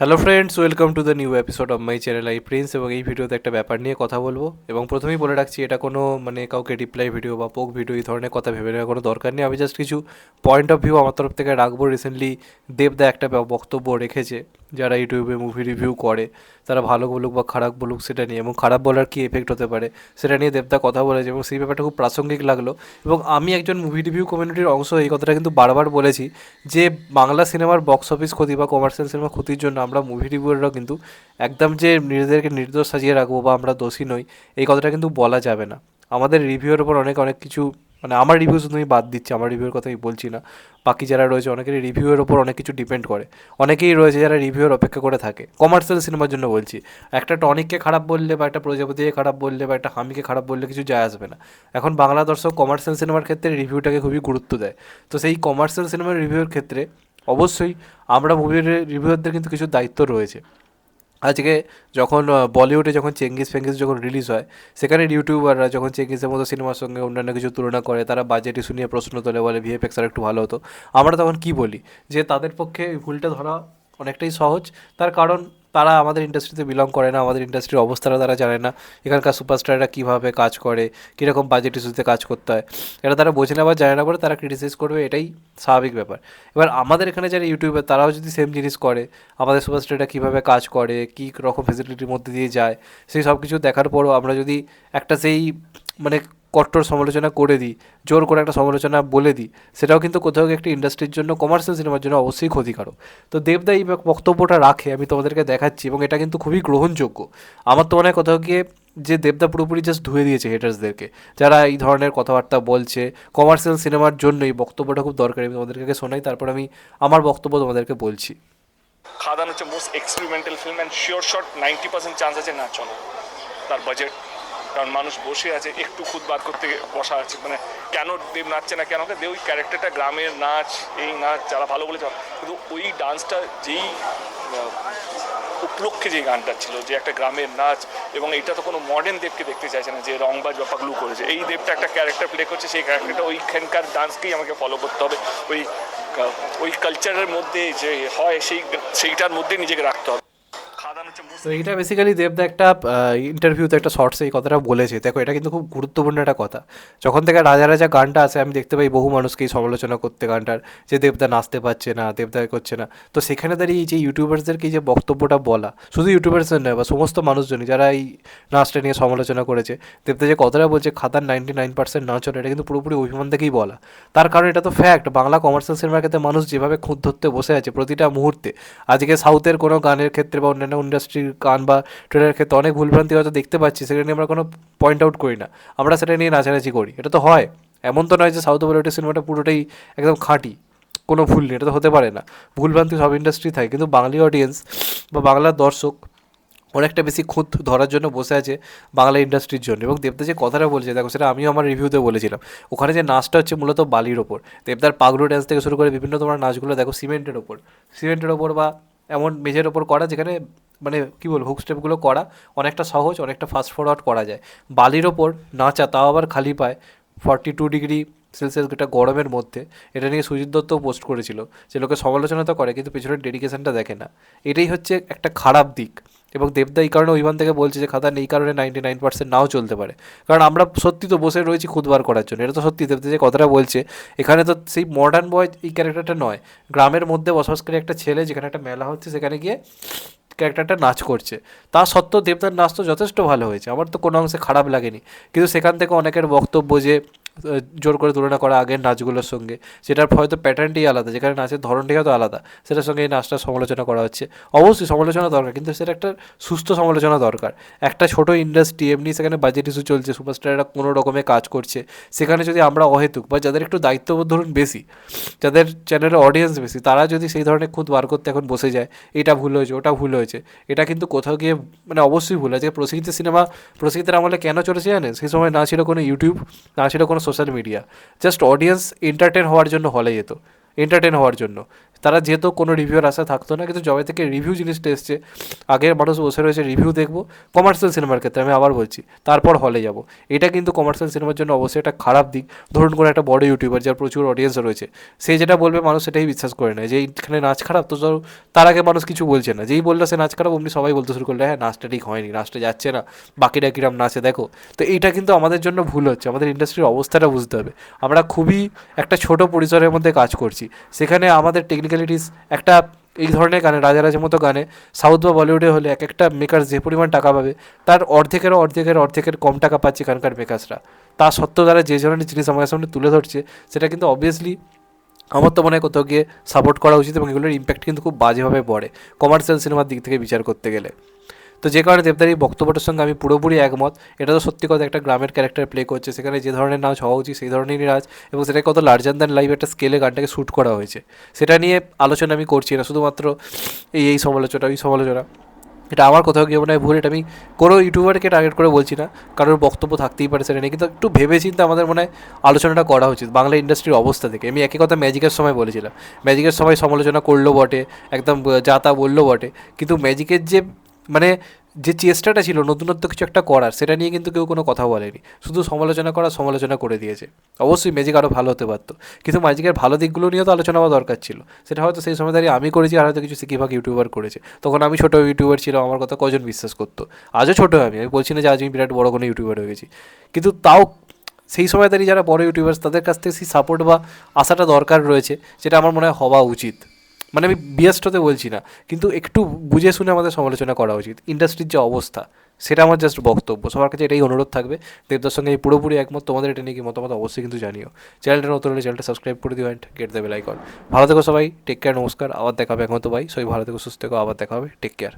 Hello friends welcome to the new episode of my channel I Prince এবং এই ভিডিওতে একটা ব্যাপার নিয়ে কথা বলব। এবং প্রথমেই বলে রাখছি, এটা কোনো মানে কাউকে রিপ্লাই ভিডিও বা পোক ভিডিও এই ধরনের কথা ভেবে নেওয়ার কোনো দরকার নেই। আমি জাস্ট কিছু পয়েন্ট অফ ভিউ আমার তরফ থেকে রাখব। রিসেন্টলি দেবদা একটা বক্তব্য রেখেছে। যারা ইউটিউবে মুভি রিভিউ করে, তারা ভালো বলুক বা খারাপ বলুক সেটা নিয়ে, এবং খারাপ বলার কী এফেক্ট হতে পারে সেটা নিয়ে দেবদা কথা বলেছে, এবং সেই ব্যাপারটা খুব প্রাসঙ্গিক লাগল। এবং আমি একজন মুভি রিভিউ কমিউনিটির অংশ এই কথাটা কিন্তু বারবার বলেছি যে বাংলা সিনেমার বক্স অফিস ক্ষতি বা কমার্শিয়াল সিনেমা ক্ষতির জন্য আমরা মুভি রিভিউয়াররাও কিন্তু একদম যে নিজেদেরকে নির্দোষ সাজিয়ে রাখব বা আমরা দোষী নই, এই কথাটা কিন্তু বলা যাবে না। আমাদের রিভিউয়ের ওপর অনেক অনেক কিছু মানে আমার রিভিউ শুধু আমি বাদ দিচ্ছি, আমার রিভিউর কথা আমি বলছি না। বাকি যারা রয়েছে, অনেকেরই রিভিউয়ের ওপর অনেক কিছু ডিপেন্ড করে। অনেকেই রয়েছে যারা রিভিউয়ের অপেক্ষা করে থাকে। কমার্শিয়াল সিনেমার জন্য বলছি, একটা টনিককে খারাপ বললে বা একটা প্রজাপতিকে খারাপ বললে বা একটা হামিকে খারাপ বললে কিছু যায় আসবে না। এখন বাংলা দর্শক কমার্শিয়াল সিনেমার ক্ষেত্রে রিভিউটাকে খুবই গুরুত্ব দেয়। তো সেই কমার্শিয়াল সিনেমার রিভিউয়ের ক্ষেত্রে অবশ্যই আমরা মুভির রিভিউয়ারদের কিন্তু কিছু দায়িত্ব রয়েছে। আজকে যখন বলিউডে যখন চেঙ্গিস ফেঙ্গিস যখন রিলিজ হয়, সেখানে ইউটিউবাররা যখন চেঙ্গিসের মতো সিনেমার সঙ্গে অন্যান্য কিছু তুলনা করে, তারা বাজেট ইস্যু নিয়ে প্রশ্ন তোলে, বলে ভিএফএক্স আর একটু ভালো হতো। আমরা তখন কী বলি? যে তাদের পক্ষে ভুলটা ধরা অনেকটাই সহজ। তার কারণ তারা আমাদের ইন্ডাস্ট্রিতে বিলং করে না, আমাদের ইন্ডাস্ট্রির অবস্থাটা তারা জানে না, এখানকার সুপারস্টাররা কীভাবে কাজ করে, কীরকম বাজেট ইস্যুতে কাজ করতে হয়, এটা তারা বোঝে না বা জানে না বলে তারা ক্রিটিসাইজ করবে, এটাই স্বাভাবিক ব্যাপার। এবার আমাদের এখানে যারা ইউটিউবার তারাও যদি সেম জিনিস করে, আমাদের সুপারস্টাররা কীভাবে কাজ করে, কী রকম ফেসিলিটির মধ্যে দিয়ে যায়, সেই সব কিছু দেখার পরও আমরা যদি একটা সেই মানে কট্টর সমালোচনা করে দিই, জোর করে একটা সমালোচনা বলে দিই, সেটাও কিন্তু কোথাও একটা ইন্ডাস্ট্রির জন্য কমার্শিয়াল সিনেমার জন্য অবশ্যই ক্ষতিকারক। তো দেবদা এই বক্তব্যটা রাখে, আমি তোমাদেরকে দেখাচ্ছি এবং এটা কিন্তু খুবই গ্রহণযোগ্য। আমার তো মনে হয় কোথাও গিয়ে যে দেবদা পুরোপুরি জাস্ট ধুয়ে দিয়েছে হেটার্সদেরকে যারা এই ধরনের কথাবার্তা বলছে কমার্শিয়াল সিনেমার জন্য এই বক্তব্যটা খুব দরকারি, আমি তোমাদেরকে শোনাই, তারপর আমি আমার বক্তব্য তোমাদেরকে বলছি। খাদান হচ্ছে most experimental film and sure shot ninety percent chance আছে, না, চলে, তার বাজেট কারণ মানুষ বসে আছে, একটু খুদ বার করতে বসা আছে। মানে কেন দেব নাচছে না, কেন দেব? ওই ক্যারেক্টারটা গ্রামের নাচ, এই নাচ যারা ভালো বলেছে, কিন্তু ওই ডান্সটা যেই উপলক্ষে যে গানটা ছিল, যে একটা গ্রামের নাচ, এবং এটা তো কোনো মডার্ন দেবকে দেখতে চাইছে না, যে রংবাজ বা পাগলু করেছে। এই দেবটা একটা ক্যারেক্টার প্লে করছে, সেই ক্যারেক্টারটা ওইখানকার ডান্সকেই আমাকে ফলো করতে হবে। ওই ওই কালচারের মধ্যে যে হয়, সেই, সেইটার মধ্যে নিজেকে রাখতে হবে। তো এইটা বেসিক্যালি দেবদা একটা ইন্টারভিউতে একটা শর্টসে এই কথাটা বলেছে। দেখো, এটা কিন্তু খুব গুরুত্বপূর্ণ একটা কথা। যখন থেকে রাজা রাজা গানটা আসে আমি দেখতে পাই বহু মানুষকেই সমালোচনা করতে গানটার, যে দেবদা নাচতে পারছে না দেবদা করছে না। তো সেখানে দাঁড়িয়ে এই যে ইউটিউবার্সদেরকে যে বক্তব্যটা বলা, শুধু ইউটিউবার্সদের নয়, বা সমস্ত মানুষজনই, যারা এই নাচটা নিয়ে সমালোচনা করেছে দেবদা যে কথাটা বলছে খাতার নাইনটি নাইন পার্সেন্ট নাচ চলে এটা কিন্তু পুরোপুরি অভিমান থেকেই বলা। তার কারণ এটা তো ফ্যাক্ট বাংলা কমার্শিয়াল সিনেমার ক্ষেত্রে মানুষ যেভাবে খুঁত ধরতে বসে আছে প্রতিটা মুহূর্তে, আজকে সাউথের কোনো গানের ক্ষেত্রে বা অন্যান্য ইন্ডাস্ট্রির গান বা ট্রেলারের ক্ষেত্রে অনেক ভুলভ্রান্তি হয়তো দেখতে পাচ্ছি, সেটা নিয়ে আমরা কোনো পয়েন্ট আউট করি না। আমরা সেটা নিয়ে নাচানাচি করি। এটা তো হয়। এমন তো নয় যে সাউথ বলিউডের সিনেমাটা পুরোটাই একদম খাঁটি। কোনো ভুল নেই, এটা তো হতে পারে না। ভুলভ্রান্তি সব ইন্ডাস্ট্রি থাকে। কিন্তু বাঙালি অডিয়েন্স বা বাংলার দর্শক অনেকটা বেশি খুঁত ধরার জন্য বসে আছে বাংলা ইন্ডাস্ট্রির জন্য। এবং দেবদা যে কথাটা বলছে, দেখো সেটা আমিও আমার রিভিউতে বলেছিলাম। ওখানে যে নাচটা হচ্ছে মূলত বালির ওপর। দেবদার পাগলু ড্যান্স থেকে শুরু করে বিভিন্ন তোমার নাচগুলো দেখো সিমেন্টের ওপর। সিমেন্টের ওপর বা এমন মেঝের ওপর করা যেখানে মানে কী বলব হুক স্টেপগুলো করা অনেকটা সহজ, অনেকটা ফাস্ট ফরওয়ার্ড করা যায়। বালির ওপর নাচা তাও আবার খালি পায় ফর্টি টু ডিগ্রি সেলসিয়াস একটা গরমের মধ্যে, এটা নিয়ে সুজিত দত্ত পোস্ট করেছিল যে লোকে সমালোচনা তো করে, কিন্তু পেছনের ডেডিকেশনটা দেখে না। এটাই হচ্ছে একটা খারাপ দিক এবং দেবদা এই কারণে ওইমান থেকে বলছে যে খাতান এই কারণে নাইনটি নাইন পার্সেন্ট নাও চলতে পারে। কারণ আমরা সত্যি তো বসে রয়েছি খুদবার করার জন্য, এটা তো সত্যি। দেবদা যে কথাটা বলছে, এখানে তো সেই মডার্ন বয় এই ক্যারেক্টারটা নয়। গ্রামের মধ্যে বসবাসকারী একটা ছেলে যেখানে একটা মেলা হচ্ছে, সেখানে গিয়ে ক্যারেক্টারটা নাচ করছে। তা সত্ত্বেও দেবদার নাচ তো যথেষ্ট ভালো হয়েছে। আমার তো কোনো অংশে খারাপ লাগেনি। কিন্তু সেখান থেকে অনেকের বক্তব্য যে জোর করে তুলনা করা আগের নাচগুলোর সঙ্গে। সেটার হয়তো প্যাটার্নটাই আলাদা, যেখানে নাচের ধরনটাই হয়তো আলাদা, সেটার সঙ্গে এই নাচটার সমালোচনা করা হচ্ছে। অবশ্যই সমালোচনা দরকার, কিন্তু সেটা একটা সুস্থ সমালোচনা দরকার। একটা ছোট ইন্ডাস্ট্রি এমনি সেখানে বাজেট ইস্যু চলছে সুপারস্টাররা কোনো রকমে কাজ করছে, সেখানে যদি আমরা অহেতুক বা যাদের একটু দায়িত্ববোধ ধরুন বেশি, যাদের চ্যানেলের অডিয়েন্স বেশি, তারা যদি সেই ধরনের খুঁত বার করতে এখন বসে যায়, এটা ভুল হয়েছে, ওটা ভুল হয়েছে, এটা কিন্তু কোথাও গিয়ে মানে অবশ্যই ভুল। আছে প্রসিদ্ধ সিনেমা প্রসিদ্ধের আমলে কেন চলেছে জানেন? সেই সময় না ছিল কোনো ইউটিউব না ছিল কোনো social media just audience entertain হওয়ার জন্য হলে যেত। এন্টারটেন হওয়ার জন্য। তারা যেহেতু কোনো রিভিউর আশা থাকতো না, কিন্তু জবে থেকে রিভিউ জিনিসটা এসছে, আগের মানুষ বসে রয়েছে রিভিউ দেখব কমার্শিয়াল সিনেমার ক্ষেত্রে আমি আবার বলছি, তারপর হলে যাব। এটা কিন্তু কমার্শিয়াল সিনেমার জন্য অবশ্যই একটা খারাপ দিক। ধরুন কোনো একটা বড় ইউটিউবার যার প্রচুর অডিয়েন্স রয়েছে, সে যেটা বলবে মানুষ সেটাই বিশ্বাস করে নেয়, যে এইখানে নাচ খারাপ, তো ধরো তার আগে মানুষ কিছু বলছে না। যেই বলল সে নাচ খারাপ, অমনি সবাই বলতে শুরু করলে হ্যাঁ নাচটা ঠিক হয়নি, নাচটা যাচ্ছে না, বাকিরা কিরাম নাচে দেখো। তো এইটা কিন্তু আমাদের জন্য ভুল হচ্ছে, আমাদের ইন্ডাস্ট্রির অবস্থাটা বুঝতে হবে। আমরা খুবই একটা ছোট পরিসরের মধ্যে কাজ করছি, সেখানে আমাদের টেকনিক্যালিটিস একটা এই ধরনের গানে রাজারাজের মতো গানে, সাউথ বা বলিউডে হলে এক একটা মেকার যে পরিমাণ টাকা পাবে, তার অর্ধেকেরও অর্ধেকের অর্ধেকের কম টাকা পাচ্ছে এখানকার মেকার্সরা তা সত্ত্বেও তারা যে ধরনের জিনিস আমাদের সামনে তুলে ধরছে, সেটা কিন্তু অবভিয়াসলি আমার তো মনে হয় কোথাও গিয়ে সাপোর্ট করা উচিত এবং এগুলোর ইম্প্যাক্ট কিন্তু খুব বাজেভাবে পড়ে কমার্শিয়াল সিনেমার দিক থেকে বিচার করতে গেলে। তো যে কারণে দেবদার বক্তব্যটার সঙ্গে আমি পুরোপুরি একমত। এটা তো সত্যি কথা, একটা গ্রামের ক্যারেক্টার প্লে করছে, সেখানে যে ধরনের নাচ হওয়া উচিত সেই ধরনেরই নাচ এবং সেটাকে কত লার্জার দ্যান লাইভ একটা স্কেলে গানটাকে শ্যুট করা হয়েছে। সেটা নিয়ে আলোচনা আমি করছি না, শুধুমাত্র এই এই সমালোচনা, ওই সমালোচনা। এটা আমার কোথাও মনে হয় ভুল, এটা আমি কোনো ইউটিউবারকে টার্গেট করে বলছি না, কারোর বক্তব্য থাকতেই পারে সেটা নিয়ে। কিন্তু একটু ভেবে চিন্তে আমাদের মনে হয় আলোচনাটা করা উচিত, বাংলা ইন্ডাস্ট্রির অবস্থা থেকে আমি একই কথা ম্যাজিকের সময় বলেছিলাম। ম্যাজিকের সময় সমালোচনা করল বটে, একদম যা তা বলল বটে। কিন্তু ম্যাজিকের যে মানে যে চেষ্টাটা ছিল, নতুনত্ব কিছু একটা করার, সেটা নিয়ে কিন্তু কেউ কোনো কথা বলেনি। শুধু সমালোচনা করা, সমালোচনা করে দিয়েছে। অবশ্যই ম্যাজিক আরও ভালো হতে পারতো। কিন্তু ম্যাজিকের ভালো দিকগুলো নিয়েও তো আলোচনা হওয়া দরকার ছিল। সেটা হয়তো সেই সময় দাঁড়িয়ে আমি করেছি, আর হয়তো কিছু সিকিভাগ ইউটিউবার করেছে। তখন আমি ছোটো ইউটিউবার ছিলাম আমার কথা কজন বিশ্বাস করতো? আজও ছোটো আমি আমি বলছি না যে আজ আমি বিরাট বড় কোনো ইউটিউবার হয়ে গেছি। কিন্তু তাও সেই সময় দাঁড়িয়ে যারা বড় ইউটিউবার্স তাদের কাছ থেকে সেই সাপোর্ট বা আশাটা দরকার রয়েছে, যেটা আমার মনে হয় হওয়া উচিত। মানে আমি বিয়াস্টতে বলছি না, কিন্তু একটু বুঝে শুনে আমাদের সমালোচনা করা উচিত ইন্ডাস্ট্রির যে অবস্থা, সেটা আমার জাস্ট বক্তব্য, সবার কাছে এটাই অনুরোধ থাকবে, দেবদার সঙ্গে আমি পুরোপুরি একমত, তোমাদের এটা নিয়ে কি মতামত অবশ্যই কিন্তু জানিও। চ্যানেলটা নতুন হলে চ্যানেলটা সাবস্ক্রাইব করে দিও and get the bell icon ভালো থেকো সবাই টেক কেয়ার নমস্কার, আবার দেখাবে একমতো ভাই, সবাই ভালো থেকো, সুস্থ থেকো, আবার দেখাবে টেক কেয়ার